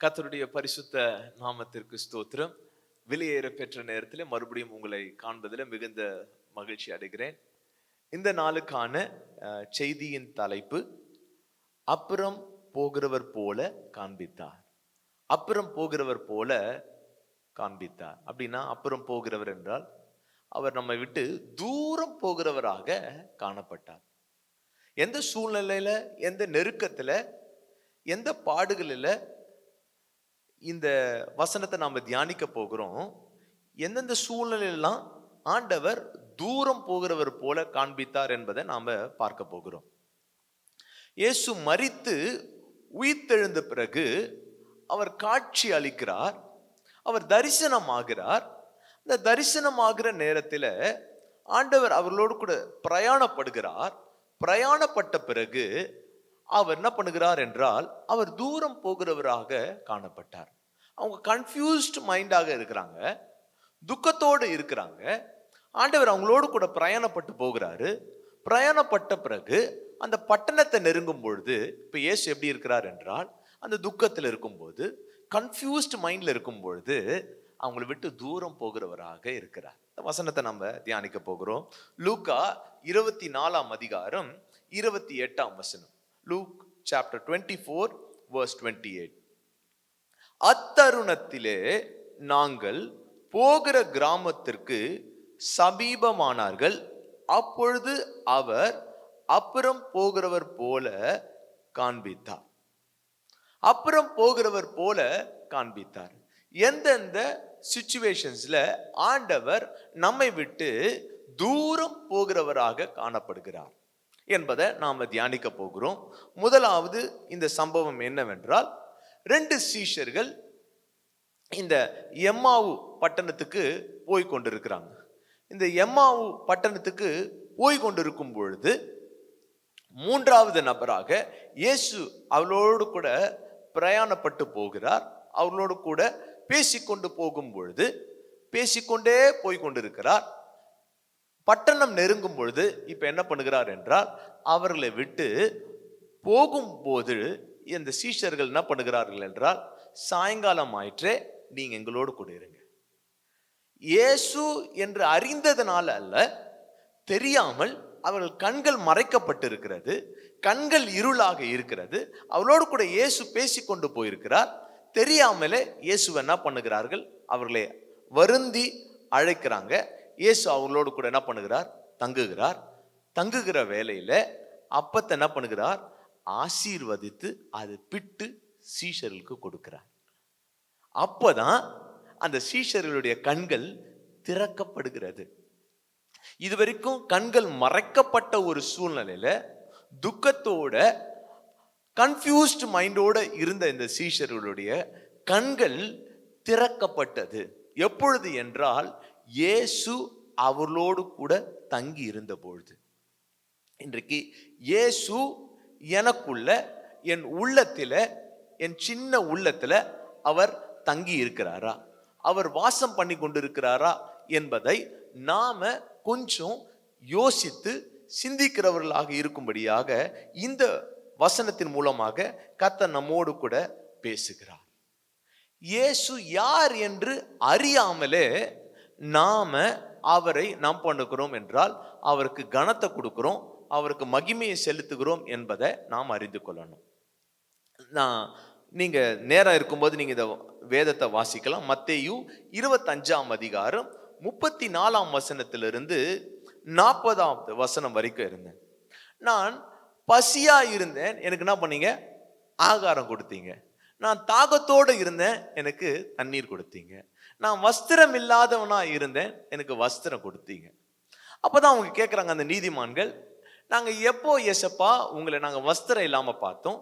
கத்தருடைய பரிசுத்த நாமத்திற்கு ஸ்தோத்திரம். வெளியேற பெற்ற நேரத்தில் மறுபடியும் உங்களை காண்பதில் மிகுந்த மகிழ்ச்சி அடைகிறேன். இந்த நாளுக்கான அஹ், செய்தியின் தலைப்பு அப்புறம் போகிறவர் போல காண்பித்தார். அப்புறம் போகிறவர் போல காண்பித்தார். அப்படின்னா அப்புறம் போகிறவர் என்றால் அவர் நம்மை விட்டு தூரம் போகிறவராக காணப்பட்டார். எந்த சூழ்நிலையில எந்த நெருக்கத்துல எந்த பாடுகளில் இந்த வசனத்தை நாம் தியானிக்க போகிறோம். எந்தெந்த சூழ்நிலையெல்லாம் ஆண்டவர் தூரம் போகிறவர் போல காண்பித்தார் என்பதை நாம் பார்க்க போகிறோம். இயேசு மறித்து உயிர்த்தெழுந்த பிறகு அவர் காட்சி அளிக்கிறார் அவர் தரிசனமாகிறார் இந்த தரிசனமாகிற நேரத்தில் ஆண்டவர் அவர்களோடு கூட பிரயாணப்படுகிறார். பிரயாணப்பட்ட பிறகு அவர் என்ன பண்ணுகிறார் என்றால் அவர் தூரம் போகிறவராக காணப்பட்டார். அவங்க கன்ஃபியூஸ்ட் மைண்டாக இருக்கிறாங்க துக்கத்தோடு இருக்கிறாங்க. ஆண்டவர் அவங்களோடு கூட பிரயாணப்பட்டு போகிறாரு. பிரயாணப்பட்ட பிறகு அந்த பட்டணத்தை நெருங்கும் பொழுது இப்போ இயேசு எப்படி இருக்கிறார் என்றால் அந்த துக்கத்தில் இருக்கும்போது கன்ஃபியூஸ்ட் மைண்டில் இருக்கும் பொழுது அவங்களை விட்டு தூரம் போகிறவராக இருக்கிறார். இந்த வசனத்தை நம்ம தியானிக்க போகிறோம். லூக்கா இருபத்தி நாலாம் அதிகாரம் இருபத்தி எட்டாம் வசனம். Luke chapter twenty four verse twenty eight அத்தருணத்திலே நாங்கள் போகிற கிராமத்திற்கு சமீபமானார்கள். அப்பொழுது அவர் அப்புறம் போகிறவர் போல காண்பித்தார். அப்புறம் போகிறவர் போல காண்பித்தார். எந்தெந்த சுச்சுவேஷன்ஸ்ல ஆண்டவர் நம்மை விட்டு தூரம் போகிறவராக காணப்படுகிறார் என்பதை நாம் தியானிக்க போகிறோம். முதலாவது இந்த சம்பவம் என்னவென்றால் ரெண்டு சீஷர்கள் இந்த எம்மாவு பட்டணத்துக்கு போய் கொண்டிருக்கிறாங்க. இந்த எம்மாவு பட்டணத்துக்கு போய் கொண்டிருக்கும் பொழுது மூன்றாவது நபராக இயேசு அவளோடு கூட பிரயாணப்பட்டு போகிறார். அவர்களோடு கூட பேசிக்கொண்டு போகும் பொழுது பேசிக்கொண்டே போய் கொண்டிருக்கிறார். பட்டணம் நெருங்கும் பொழுது இப்போ என்ன பண்ணுகிறார் என்றால் அவர்களை விட்டு போகும்போது இந்த சீஷர்கள் என்ன பண்ணுகிறார்கள் என்றால் சாயங்காலம் ஆயிற்றே நீங்கள் எங்களோடு கூட இருங்க. இயேசு என்று அறிந்ததனால அல்ல தெரியாமல் அவர்கள் கண்கள் மறைக்கப்பட்டிருக்கிறது கண்கள் இருளாக இருக்கிறது அவளோடு கூட இயேசு பேசிக்கொண்டு போயிருக்கிறார். தெரியாமலே இயேசு என்ன பண்ணுகிறார்கள்? அவர்களை வருந்தி அழைக்கிறாங்க. இயேசு அவர்களோடு கூட என்ன பண்ணுகிறார்? தங்குகிறார். தங்குகிற வேலையில் அப்பத்தை என்ன பண்ணுகிறார்? ஆசீர்வதித்து அது பிட்டு சீஷர்களுக்கு கொடுக்கிறார். அப்போதான் அந்த சீஷர்களுடைய கண்கள் திறக்கப்படுகிறது. இதுவரைக்கும் கண்கள் மறைக்கப்பட்ட ஒரு சூழ்நிலையில துக்கத்தோட கன்ஃபியூஸ்ட் மைண்டோட இருந்த இந்த சீஷர்களுடைய கண்கள் திறக்கப்பட்டது. எப்பொழுது என்றால் இயேசு அவர்களோடு கூட தங்கி இருந்த பொழுது. இன்றைக்கு இயேசு எனக்குள்ள என் உள்ளத்தில் என் சின்ன உள்ளத்தில் அவர் தங்கி இருக்கிறாரா? அவர் வாசம் பண்ணி கொண்டிருக்கிறாரா என்பதை நாம கொஞ்சம் யோசித்து சிந்திக்கிறவர்களாக இருக்கும்படியாக இந்த வசனத்தின் மூலமாக கத்த நம்மோடு கூட பேசுகிறார். இயேசு யார் என்று அறியாமலே நாம அவரை நாம் பண்ணுகிறோம் என்றால் அவருக்கு கனத்தை கொடுக்கிறோம் அவருக்கு மகிமையை செலுத்துகிறோம் என்பதை நாம் அறிந்து கொள்ளணும். நான் நீங்கள் நேரம் இருக்கும்போது நீங்கள் இந்த வேதத்தை வாசிக்கலாம். மத்தேயு இருபத்தஞ்சாம் அதிகாரம் முப்பத்தி நாலாம் வசனத்திலிருந்து நாற்பதாம் வசனம் வரைக்கும் இருந்தேன். நான் பசியா இருந்தேன் எனக்கு என்ன பண்ணீங்க? ஆகாரம் கொடுத்தீங்க. நான் தாகத்தோடு இருந்தேன் எனக்கு தண்ணீர் கொடுத்தீங்க. நான் வஸ்திரம் இல்லாதவனா இருந்தேன் எனக்கு வஸ்திரம் கொடுத்தீங்க. அப்போதான் அவங்க கேட்குறாங்க அந்த நீதிமான்கள் நாங்கள் எப்போ எசப்பா உங்களை நாங்கள் வஸ்திரம் இல்லாமல் பார்த்தோம்?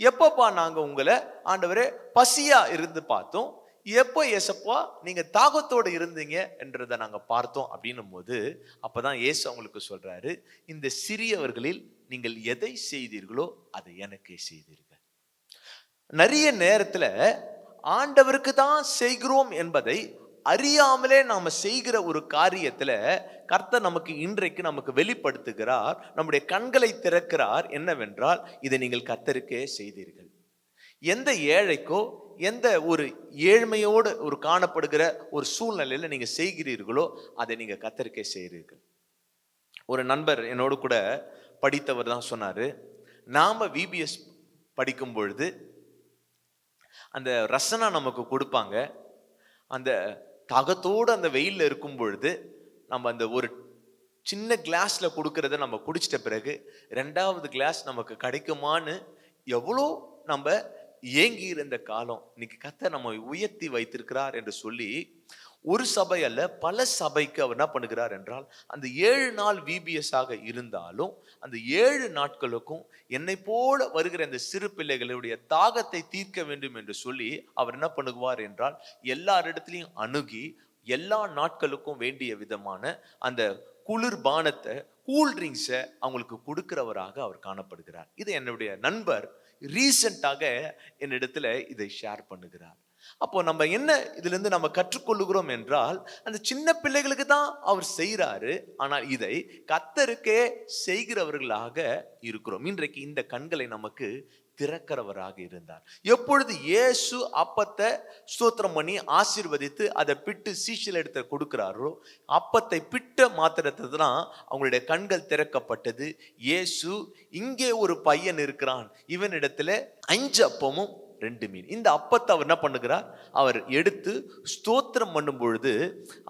எப்பப்பா நாங்கள் உங்களை ஆண்டவரே பசியாக இருந்து பார்த்தோம்? எப்போ ஏசப்பா நீங்கள் தாகத்தோடு இருந்தீங்க என்றதை நாங்கள் பார்த்தோம் அப்படின்னும் போது அப்போ தான் ஏசு அவங்களுக்கு சொல்கிறாரு இந்த சிறியவர்களில் நீங்கள் எதை செய்தீர்களோ அதை எனக்கே செய்தீர்கள். நிறைய நேரத்தில் ஆண்டவருக்கு தான் செய்கிறோம் என்பதை அறியாமலே நாம் செய்கிற ஒரு காரியத்தில் கர்த்தர் நமக்கு இன்றைக்கு நமக்கு வெளிப்படுத்துகிறார் நம்முடைய கண்களை திறக்கிறார். என்னவென்றால் இதை நீங்கள் கர்த்தருக்கே செய்தீர்கள். எந்த ஏழைக்கோ எந்த ஒரு ஏழ்மையோடு ஒரு காணப்படுகிற ஒரு சூழ்நிலையில் நீங்கள் செய்கிறீர்களோ அதை நீங்கள் கத்தரிக்கை செய்கிறீர்கள். ஒரு நண்பர் என்னோடு கூட படித்தவர் தான் சொன்னார் நாம் விபிஎஸ் படிக்கும் பொழுது அந்த ரசனா நமக்கு கொடுப்பாங்க. அந்த தகத்தோடு அந்த வெயிலில் இருக்கும் பொழுது நம்ம அந்த ஒரு சின்ன கிளாஸில் கொடுக்கறத நம்ம குடிச்சிட்ட பிறகு ரெண்டாவது கிளாஸ் நமக்கு கிடைக்குமான்னு எவ்வளோ நம்ம ஏங்கி இருந்த காலம். இன்னைக்கு கத்தை நம்ம உயர்த்தி வைத்திருக்கிறார் என்று சொல்லி ஒரு சபை அல்ல பல சபைக்கு அவர் என்ன பண்ணுகிறார் என்றால் அந்த ஏழு நாள் விபிஎஸ் ஆக இருந்தாலும் அந்த ஏழு நாட்களுக்கும் என்னை போல வருகிற இந்த சிறு பிள்ளைகளுடைய தாகத்தை தீர்க்க வேண்டும் என்று சொல்லி அவர் என்ன பண்ணுவார் என்றால் எல்லாரிடத்திலையும் அணுகி எல்லா நாட்களுக்கும் வேண்டிய விதமான அந்த குளிர்பானத்தை கூல்ட்ரிங்க்ஸை கூல் ட்ரிங்க்ஸை அவங்களுக்கு கொடுக்கிறவராக அவர் காணப்படுகிறார். இது என்னுடைய நண்பர் ரீசண்டாக என்னிடத்துல இதை ஷேர் பண்ணுகிறார். அப்போ நம்ம என்ன இதுல இருந்து நம்ம கற்றுக்கொள்ளுகிறோம் என்றால் அந்த சின்ன பிள்ளைகளுக்கு தான் அவர் செய்கிறாரு ஆனால் இதை கத்தருக்கே செய்கிறவர்களாக இருக்கிறோம். இன்றைக்கு இந்த கண்களை நமக்கு திறக்கிறவராக இருந்தார். எப்பொழுது இயேசு அப்பத்தை ஸ்தோத்திரம் பண்ணி ஆசீர்வதித்து அதை பிட்டு சீசில் எடுத்து கொடுக்கிறாரோ அப்பத்தை பிட்ட மாத்திரத்தை தான் அவங்களுடைய கண்கள் திறக்கப்பட்டது. இயேசு இங்கே ஒரு பையன் இருக்கிறான். இவனிடத்துல அஞ்சு அப்பமும் ரெண்டு மீன். இந்த அப்பத்தை அவர் என்ன பண்ணுகிறார்? அவர் எடுத்து ஸ்தோத்திரம் பண்ணும் பொழுது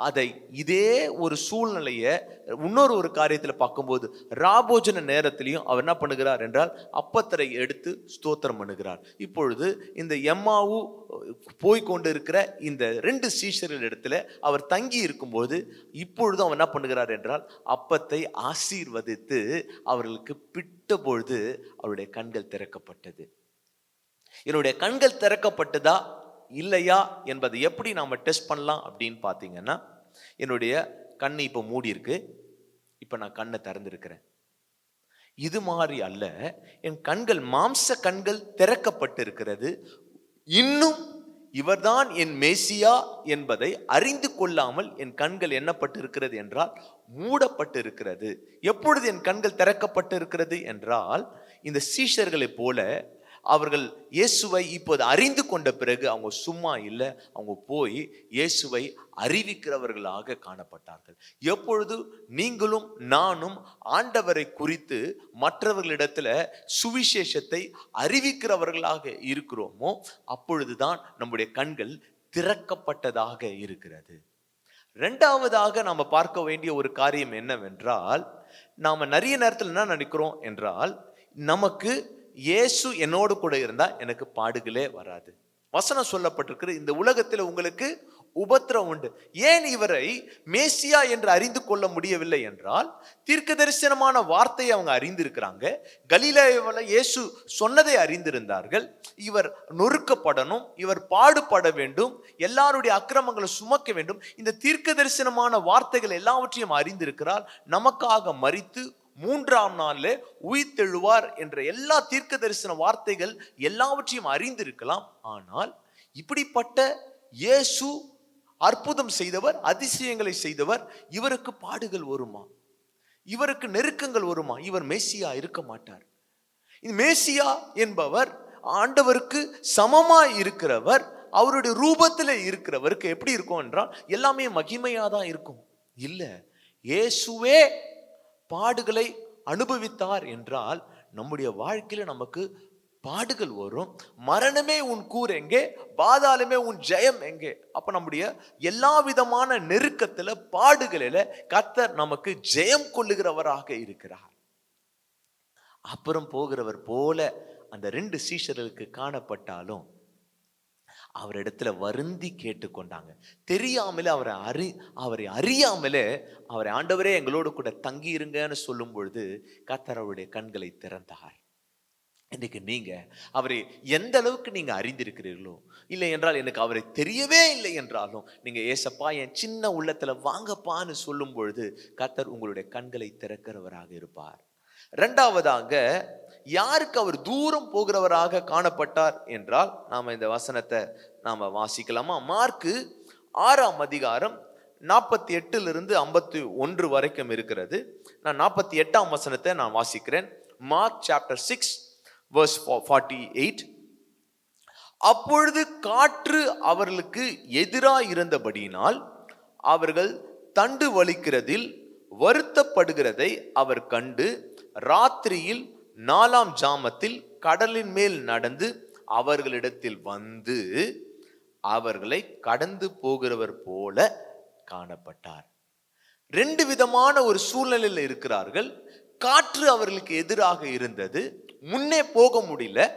அதை இதே ஒரு சூழ்நிலையை இன்னொரு ஒரு காரியத்தில் பார்க்கும்போது ராபோஜன நேரத்திலையும் அவர் என்ன பண்ணுகிறார் என்றால் அப்பத்தரை எடுத்து ஸ்தோத்திரம் பண்ணுகிறார். இப்பொழுது இந்த எம்மாவு போய் கொண்டு இருக்கிற இந்த ரெண்டு சீஷர்கள் இடத்துல அவர் தங்கி இருக்கும்போது இப்பொழுது அவர் என்ன பண்ணுகிறார் என்றால் அப்பத்தை ஆசீர்வதித்து அவர்களுக்கு பிட்ட பொழுது அவருடைய கண்கள் திறக்கப்பட்டது. என்னுடைய கண்கள் திறக்கப்பட்டதா இல்லையா என்பதை எப்படி நாம் டெஸ்ட் பண்ணலாம் அப்படின்னு பார்த்தீங்கன்னா என்னுடைய கண் இப்போ மூடி இருக்கு. இப்போ நான் கண்ணை திறந்திருக்கிறேன். இது மாதிரி அல்ல என் கண்கள் மாம்ச கண்கள் திறக்கப்பட்டு இருக்கிறது இன்னும் இவர்தான் என் மேசியா என்பதை அறிந்து கொள்ளாமல் என் கண்கள் எண்ணப்பட்டு இருக்கிறது என்றால் மூடப்பட்டு இருக்கிறது எப்பொழுது என் கண்கள் திறக்கப்பட்டு இருக்கிறது என்றால் இந்த சீஷர்களைப் போல அவர்கள் இயேசுவை இப்போது அறிந்து கொண்ட பிறகு அவங்க சும்மா இல்லை அவங்க போய் இயேசுவை அறிவிக்கிறவர்களாக காணப்பட்டார்கள். எப்பொழுது நீங்களும் நானும் ஆண்டவரை குறித்து மற்றவர்களிடத்துல சுவிசேஷத்தை அறிவிக்கிறவர்களாக இருக்கிறோமோ அப்பொழுதுதான் நம்முடைய கண்கள் திறக்கப்பட்டதாக இருக்கிறது. ரெண்டாவதாக நாம் பார்க்க வேண்டிய ஒரு காரியம் என்னவென்றால் நாம் நிறைய நேரத்தில் என்ன நினைக்கிறோம் என்றால் நமக்கு இயேசு என்னோடு கூட இருந்தால் எனக்கு பாடுகளே வராது. வசனம் சொல்லப்பட்டிருக்கிற இந்த உலகத்தில் உங்களுக்கு உபத்திரம் உண்டு. ஏன் இவரை மேசியா என்று அறிந்து கொள்ள முடியவில்லை என்றால் தீர்க்க தரிசனமான வார்த்தையை அவங்க அறிந்திருக்கிறாங்க. கலிலேயாவில் இயேசு சொன்னதை அறிந்திருந்தார்கள். இவர் நொறுக்கப்படணும் இவர் பாடுபட வேண்டும் எல்லாருடைய அக்கிரமங்களை சுமக்க வேண்டும். இந்த தீர்க்க தரிசனமான வார்த்தைகள் எல்லாவற்றையும் அறிந்திருக்கிறார். நமக்காக மறித்து மூன்றாம் நாளில் உயிர்த்தெழுவார் என்ற எல்லா தீர்க்க தரிசன வார்த்தைகள் எல்லாவற்றையும் அறிந்திருக்கலாம். ஆனால் இப்படிப்பட்ட இயேசு அற்புதம் செய்தவர் அதிசயங்களை செய்தவர் இவருக்கு பாடுகள் வருமா? இவருக்கு நெருக்கங்கள் வருமா? இவர் மேசியா இருக்க மாட்டார். மேசியா என்பவர் ஆண்டவருக்கு சமமாய் இருக்கிறவர் அவருடைய ரூபத்தில் இருக்கிறவருக்கு எப்படி இருக்கும் என்றால் எல்லாமே மகிமையாக தான் இருக்கும். இல்லை இயேசுவே பாடுகளை அனுபவித்தார் என்றால் நம்முடைய வாழ்க்கையில நமக்கு பாடுகள் வரும். மரணமே உன் கூர் எங்கே? பாதாளமே உன் ஜெயம் எங்கே? அப்ப நம்முடைய எல்லா விதமான நெருக்கத்துல பாடுகளில கத்தர் நமக்கு ஜெயம் கொள்ளுகிறவராக இருக்கிறார். அப்புறம் போகிறவர் போல அந்த ரெண்டு சீஷர்களுக்கு காணப்பட்டாலும் அவரிடத்துல வருந்தி கேட்டுக்கொண்டாங்க. தெரியாமலே அவரை அறி அவரை அறியாமலே அவரை ஆண்டவரே எங்களோடு கூட தங்கி இருங்கன்னு சொல்லும் பொழுது கத்தர் அவருடைய கண்களை திறந்தார். இன்னைக்கு நீங்க அவரை எந்த அளவுக்கு நீங்க அறிந்திருக்கிறீர்களோ இல்லை என்றால் எனக்கு அவரை தெரியவே இல்லை என்றாலும் நீங்க ஏசப்பா என் சின்ன உள்ளத்துல வாங்கப்பான்னு சொல்லும் பொழுது கத்தர் உங்களுடைய கண்களை திறக்கிறவராக இருப்பார். ரெண்டாவதாக யாருக்கு அவர் தூரம் போகிறவராக காணப்பட்டார் என்றால் நாம் இந்த வசனத்தை நாம் வாசிக்கலாமா? மார்க்கு ஆறாம் அதிகாரம் நாற்பத்தி எட்டிலிருந்து ஐம்பத்தி ஒன்று வரைக்கும் இருக்கிறது. நான் நாற்பத்தி எட்டாம் வசனத்தை நான் வாசிக்கிறேன். Mark chapter six verse forty eight. அப்பொழுது காற்று அவர்களுக்கு எதிராக இருந்தபடியினால் அவர்கள் தண்டு வலிக்கிறதில் வருத்தப்படுகிறதை அவர் கண்டு ராத்திரியில் நாலாம் ஜாமத்தில் கடலின் மேல் நடந்து அவர்களிடத்தில் வந்து அவர்களை கடந்து போகிறவர் போல காணப்பட்டார். ரெண்டு விதமான ஒரு சூழ்நிலையில் இருக்கிறார்கள். காற்று அவர்களுக்கு எதிராக இருந்தது. முன்னே போக முடியல.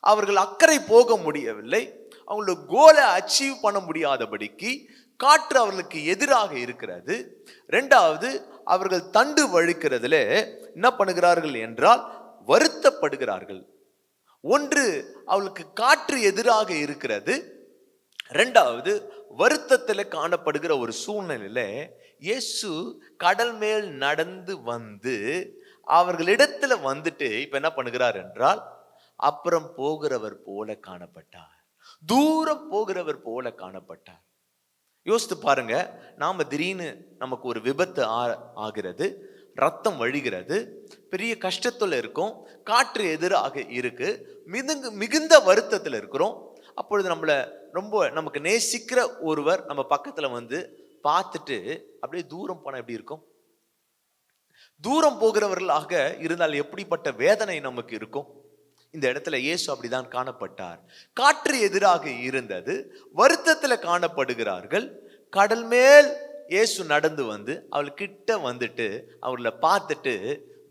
அவர்கள் அக்கறை போக முடியவில்லை. அவங்களோட கோலை அச்சீவ் பண்ண முடியாதபடிக்கு காற்று அவர்களுக்கு எதிராக இருக்கிறது. ரெண்டாவது அவர்கள் தண்டு வழுக்கிறதுல என்ன பண்ணுகிறார்கள் என்றால் வருத்தப்படுகிறார்கள். ஒன்று அவளுக்கு காற்று எதிராக இருக்கிறது. ரெண்டாவது வருத்தத்தில் காணப்படுகிற ஒரு சூழ்நிலையில் இயேசு கடல் மேல் நடந்து வந்து அவர்களிடத்துல வந்துட்டு இப்ப என்ன பண்ணுகிறார் என்றால் அப்புறம் போகிறவர் போல காணப்பட்டார். தூரம் போகிறவர் போல காணப்பட்டார். யோசித்து பாருங்க நாம் திடீர்னு நமக்கு ஒரு விபத்து ஆ- ஆகிறது ரத்தம் வழிகிறது பெரிய கஷ்டத்தில் இருக்கோம் காற்று எதிராக இருக்கு மிகுந்து மிகுந்த வருத்தத்தில் இருக்கிறோம் அப்பொழுது நம்மளை ரொம்ப நமக்கு நேசிக்கிற ஒருவர் நம்ம பக்கத்தில் வந்து பார்த்துட்டு அப்படியே தூரம் போனால் எப்படி இருக்கும்? தூரம் போகிறவர்களாக இருந்தால் எப்படிப்பட்ட வேதனை நமக்கு இருக்கும்? இந்த இடத்துல இயேசு அப்படிதான் காணப்பட்டார். காற்று எதிராக இருந்தது வருத்தத்தில் காணப்படுகிறார்கள். கடல் மேல் இயேசு நடந்து வந்து அவள் கிட்ட வந்துட்டு அவர்களை பார்த்துட்டு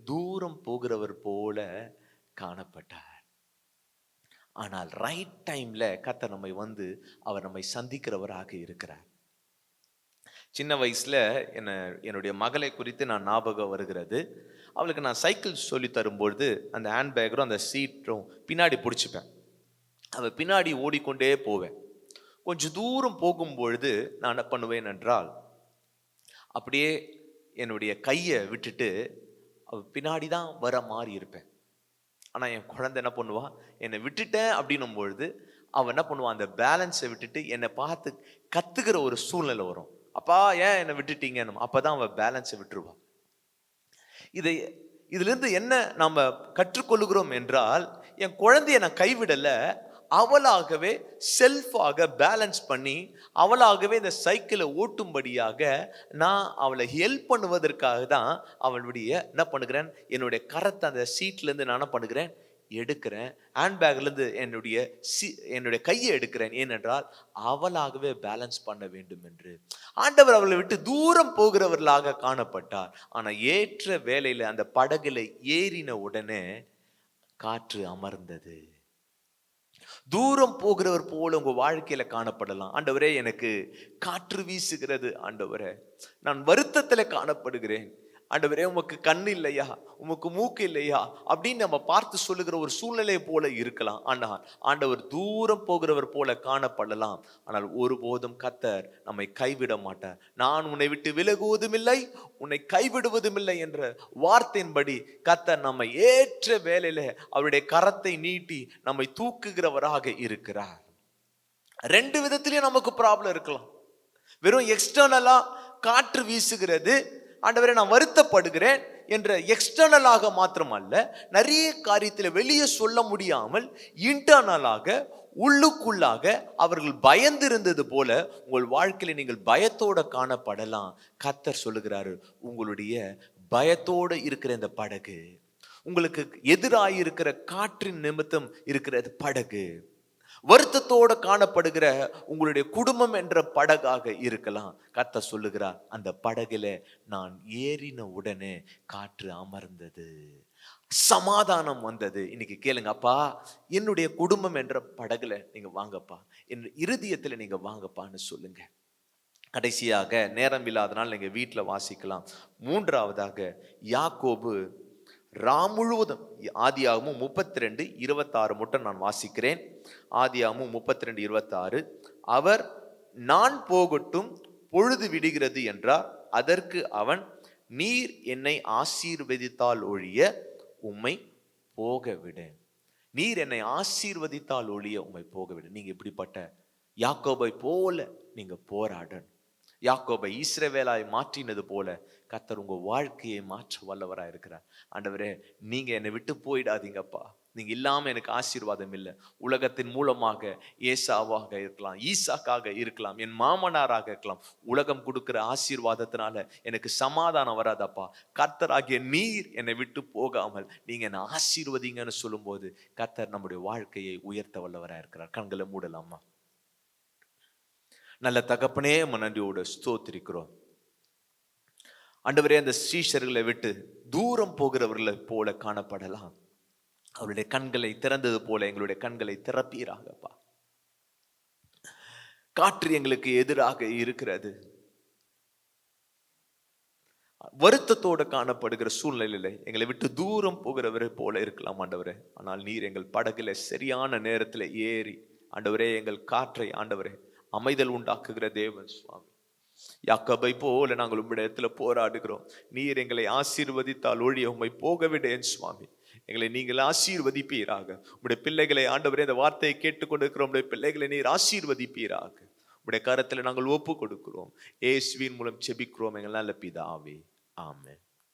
தூரம் போகிறவர் போல காணப்பட்டார். ஆனால் ரைட் டைம்ல கர்த்தர் நம்மை வந்து அவர் நம்மை சந்திக்கிறவராக இருக்கிறார். சின்ன வயசில் என்னை என்னுடைய மகளை குறித்து நான் ஞாபகம் வருகிறது. அவளுக்கு நான் சைக்கிள் சொல்லி தரும்பொழுது அந்த ஹேண்ட் பேக்கரும் அந்த சீட்டும் பின்னாடி பிடிச்சிப்பேன். அவள் பின்னாடி ஓடிக்கொண்டே போவேன். கொஞ்சம் தூரம் போகும்பொழுது நான் என்ன பண்ணுவேன் என்றால் அப்படியே என்னுடைய கையை விட்டுட்டு அவள் பின்னாடி தான் வர மாதிரி இருப்பேன். ஆனால் என் குழந்தை என்ன பண்ணுவாள் என்னை விட்டுட்டேன் அப்படின்னும் பொழுது அவள் என்ன பண்ணுவான் அந்த பேலன்ஸை விட்டுட்டு என்னை பார்த்து கற்றுக்கிற ஒரு சூழ்நிலை வரும். அப்பா ஏன் என்னை விட்டுட்டீங்கன்னு அப்பதான் அவன் பேலன்ஸை விட்டுருவான். இதை இதிலிருந்து என்ன நாம் கற்றுக்கொள்கிறோம் என்றால் என் குழந்தைய நான் கைவிடலை அவளாகவே செல்ஃபாக பேலன்ஸ் பண்ணி அவளாகவே இந்த சைக்கிளை ஓட்டும்படியாக நான் அவளை ஹெல்ப் பண்ணுவதற்காக தான் அவளுடைய என்ன பண்ணுகிறேன்? என்னுடைய கரத்தை அந்த சீட்லேருந்து நான் என்ன பண்ணுகிறேன்? எடுக்கிறேன். ஹேண்ட்பேக்லேருந்து என்னுடைய சி என்னுடைய கையை எடுக்கிறேன். ஏனென்றால் அவளாகவே பேலன்ஸ் பண்ண வேண்டும் என்று. ஆண்டவர் அவளை விட்டு தூரம் போகிறவர்களாக காணப்பட்டார். ஆனால் ஏற்ற வேலையில் அந்த படகுல ஏறின உடனே காற்று அமர்ந்தது. தூரம் போகிறவர் போல உங்க வாழ்க்கையில காணப்படலாம். ஆண்டவரே எனக்கு காற்று வீசுகிறது. ஆண்டவரே நான் வருத்தத்தில் காணப்படுகிறேன். ஆண்டவரே உமக்கு கண் இல்லையா? உமக்கு மூக்கு இல்லையா? அப்படின்னு நம்ம பார்த்து சொல்லுகிற ஒரு சூழ்நிலையை போல இருக்கலாம். ஆனால் ஆண்டவர் தூரம் போகிறவர் போல காணப்படலாம். ஆனால் ஒருபோதும் கத்தர் நம்மை கைவிட மாட்டார். நான் உன்னை விட்டு விலகுவதும் இல்லை உன்னை கைவிடுவதும் இல்லை என்ற வார்த்தையின்படி கத்தர் நம்மை ஏற்ற வேலையில அவருடைய கரத்தை நீட்டி நம்மை தூக்குகிறவராக இருக்கிறார். ரெண்டு விதத்திலையும் நமக்கு ப்ராப்ளம் இருக்கலாம். வெறும் எக்ஸ்டர்னலா காற்று வீசுகிறது ஆண்டவரே நான் வருத்தப்படுகிறேன் என்ற எக்ஸ்டர்னலாக மாத்திரமல்ல நிறைய காரியத்தில் வெளியே சொல்ல முடியாமல் இன்டர்னலாக உள்ளுக்குள்ளாக அவர்கள் பயந்திருந்தது போல உங்கள் வாழ்க்கையில நீங்கள் பயத்தோட காணப்படலாம். கத்தர் சொல்லுகிறாரு உங்களுடைய பயத்தோடு இருக்கிற இந்த படகு உங்களுக்கு எதிராக இருக்கிற காற்றின் நிமித்தம் இருக்கிறது படகு. வருத்தத்தோடு காணப்படுகிற உங்களுடைய குடும்பம் என்ற படகாக இருக்கலாம். கத்த சொல்லுகிறார் அந்த படகுல நான் ஏறின உடனே காற்று அமர்ந்தது. சமாதானம் வந்தது. இன்னைக்கு கேளுங்க அப்பா என்னுடைய குடும்பம் என்ற படகுல நீங்க வாங்கப்பா. என் இருதயத்துல நீங்க வாங்கப்பான்னு சொல்லுங்க. கடைசியாக நேரம் இல்லாதனால் நீங்க வீட்டில் வாசிக்கலாம். மூன்றாவதாக யாக்கோபு ராம் முழுவதும். ஆதியாகமும் முப்பத்தி ரெண்டு இருபத்தாறு மட்டும் நான் வாசிக்கிறேன். ஆதியாகமும் முப்பத்தி ரெண்டு இருபத்தாறு. அவர் நான் போகட்டும் பொழுது விடுகிறது என்றார். அதற்கு அவன் நீர் என்னை ஆசீர்வதித்தால் ஒழிய உம்மை போக விடு நீர் என்னை ஆசீர்வதித்தால் ஒழிய உம்மை போக விடு நீங்க இப்படிப்பட்ட யாக்கோபை போல நீங்க போராடணும். யாக்கோபை இஸ்ரவேலாய் மாற்றினது போல கத்தர் உங்க வாழ்க்கையை மாற்ற வல்லவராக இருக்கிறார். ஆண்டவரே நீங்க என்னை விட்டு போயிடாதீங்கப்பா. நீங்க இல்லாம எனக்கு ஆசீர்வாதம் இல்லை. உலகத்தின் மூலமாக ஏசாவாக இருக்கலாம் ஈசாக்காக இருக்கலாம் என் மாமனாராக இருக்கலாம். உலகம் கொடுக்கிற ஆசீர்வாதத்தினால எனக்கு சமாதானம் வராதப்பா. கர்த்தராகிய நீர் என்னை விட்டு போகாமல் நீங்க என்னை ஆசீர்வதிங்கன்னு சொல்லும்போது கர்த்தர் நம்முடைய வாழ்க்கையை உயர்த்த வல்லவராக இருக்கிறார். கண்களை மூடலாமா? நல்ல தகப்பனே உம்மை நன்றியோட அண்டவரே ஆண்டவரே அந்த ஸ்ரீஷர்களை விட்டு தூரம் போகிறவர்களை போல காணப்படலாம். அவருடைய கண்களை திறந்தது போல எங்களுடைய கண்களை திறப்பீராகப்பா. காற்று எங்களுக்கு எதிராக இருக்கிறது. வருத்தத்தோட காணப்படுகிற சூழ்நிலையில எங்களை விட்டு தூரம் போகிறவரை போல இருக்கலாம் ஆண்டவரே. ஆனால் நீர் எங்கள் படகுல சரியான நேரத்தில் ஏறி ஆண்டவரே எங்கள் காற்றை ஆண்டவரே அமைதல் உண்டாக்குகிற தேவன் சுவாமி. யாக்கபை போல நாங்கள் உம்மிடத்துல போராடுகிறோம். நீர் எங்களை ஆசீர்வதித்தால் ஒழிய உம்மை போகவிடேன் சுவாமி. எங்களை நீங்கள் ஆசீர்வதிப்பீராக. உங்களுடைய பிள்ளைகளை ஆண்டவரே இந்த வார்த்தையை கேட்டுக்கொண்டிருக்கிறோம். உம்முடைய பிள்ளைகளை நீர் ஆசீர்வதிப்பீராக. உடைய கரத்தில் நாங்கள் ஒப்பு கொடுக்கிறோம் ஏசுவின் மூலம் செபிக்கிறோம் எங்கள் நல்ல பிதாவே. ஆமே